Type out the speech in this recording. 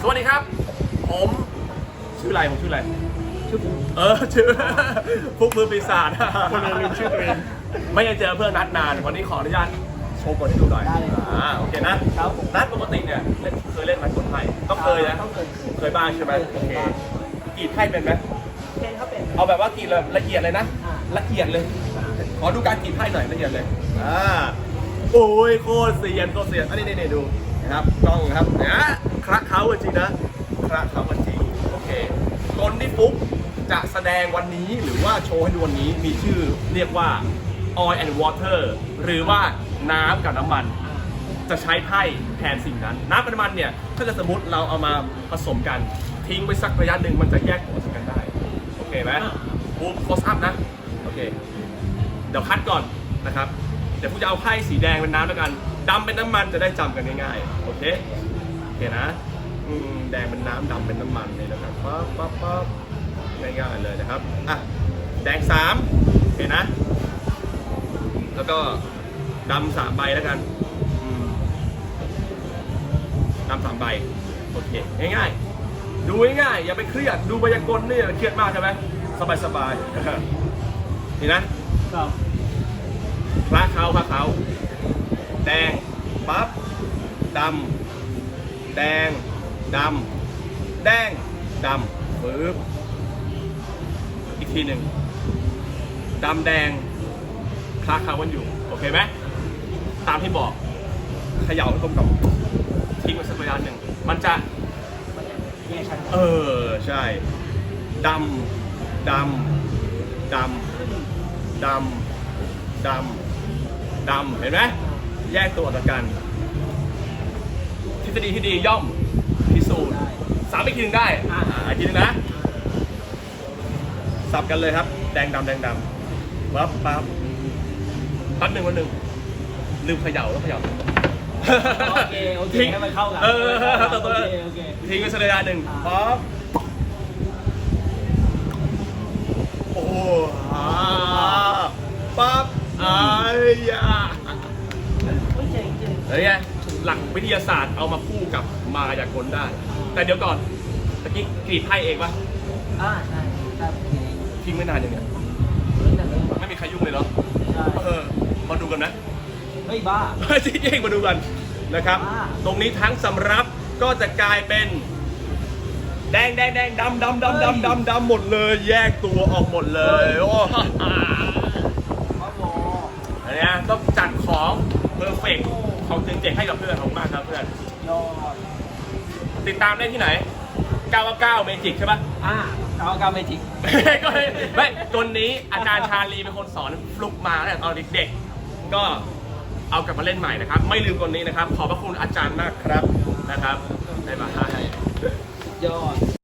สวัสดีครับ ผมชื่ออะไรผมชื่ออะไร ชื่อผมเออชื่อพวกมือปีศาจคนเลยลืมชื่อตัวเองไม่ได้เจอเพื่อนนัดนานวันนี้ขออนุญาตโชว์บทให้ดูหน่อยได้เลยอ่าโอเคนะครับผม นัดปกติเนี่ยเล่นเคยเล่นไหมกดไพ่ต้องเคยนะต้องเคยเคยบ้างใช่ไหมโอเคกรีดไพ่เป็นไหมเป็นครับเป็น เอาแบบว่ากรีดแบบละเอียดเลยนะอ่า ละเอียดเลยขอดูการกรีดไพ่หน่อยละเอียดเลยอ่าโอ้ยโคตรเสียนโคตรเสียนอันนี้นี่ๆดู นะครับกล้องครับเนี่ยคระเขาจริงๆนะคระเขาจริงโอเคกลที่ฟุกจะแสดงวันนี้หรือว่าโชว์ให้ดูวันนี้มีชื่อเรียกว่า oil and water หรือว่าน้ำกับน้ำมัน จะใช้ไพ่แทนสิ่งนั้น น้ำกับน้ำมันเนี่ย ถ้าเกิดสมมติเราเอามาผสมกัน ทิ้งไปสักระยะหนึ่งมันจะแยกตัวจากกันได้ โอเคไหมบูมโคสอัพนะ โอเค เดี๋ยวคัดก่อนนะครับเดี๋ยวผมจะเอาไพ่สีแดงเป็นน้ำแล้วกันดำเป็นน้ำมันจะได้จำกันง่ายๆโอเคโอเคนะอืมแดงเป็นน้ำดำเป็นน้ำมันเลยนะครับปั๊บปั๊บปั๊บง่ายๆเลยนะครับอะแดงสามโอเคนะ แล้วก็ดำสามใบแล้วกันดำสามใบโอเคง่ายๆดูง่ายๆอย่าไปเครียดดูมายากลนี่เครียดมากใช่ไหมสบายๆนี่นะครับ พระเขาพระเขา แดงปั๊บดำแดงดำแดงดำปึ๊บอีกทีหนึ่งดำแดงคลาเขากันอยู่ โอเคไหมตามที่บอกเขย่าให้กลมกับทิ้งไว้สักระยะหนึ่ง มันจะเออ ใช่ดำดำดำดำ ดำดำเห็นไหมแยกตัวจากกัน ทฤษฎีที่ดีย่อมพิสูจน์สามอีกทีหนึงได้อ่าอีกทีหนึงนะ สับกันเลยครับ แดงดำแดงดำปั๊บปั๊บปั๊บหนึ่งวันหนึ่งลืมเขย่าแล้วเขย่าโอเคโอเคทิ้งให้มันเข้ากันเออตัวตัวโอเคโอเคทิ้งไปสักระยะหนึ่งอ่าปั๊บโอ้อ่าปั๊บอายา เฮ้ยเจ๋งเจ๋งเฮ้ยไงหลักวิทยาศาสตร์เอามาคู่กับมายากลได้ แต่เดี๋ยวก่อนตะกี้กรีดไพ่เองปะอ่าใช่ครับทิ้งไม่นานอย่างเนี้ยเฮ้ยแต่เรื่องไม่มีใครยุ่งเลยเหรอใช่เออมาดูกันนะเฮ้ยบ้าจริงๆมาดูกันนะครับอ่าตรงนี้ทั้งสำรับก็จะกลายเป็น แดงแดงแดงดำดำดำดำดำดำหมดเลย แยกตัวออกหมดเลยโอ้ฮ่าฮ่า บ้าบอ อันเนี้ยต้องจัดของ เพอร์เฟกของเจ๋งๆให้กับเพื่อนของมากครับเพื่อน ยอดติดตามได้ที่ไหน999 Magic ใช่ปะ อ่าเก้าเก้าเมจิก ก็เลยไม่ตัวนี้อาจารย์ชาลีเป็นคนสอนฟลุกมาตั้งแต่ตอนเด็กๆก็เอากลับมาเล่นใหม่นะครับ ไม่ลืมตัวนี้นะครับ ขอบพระคุณอาจารย์มากครับนะครับได้มาให้ ยอด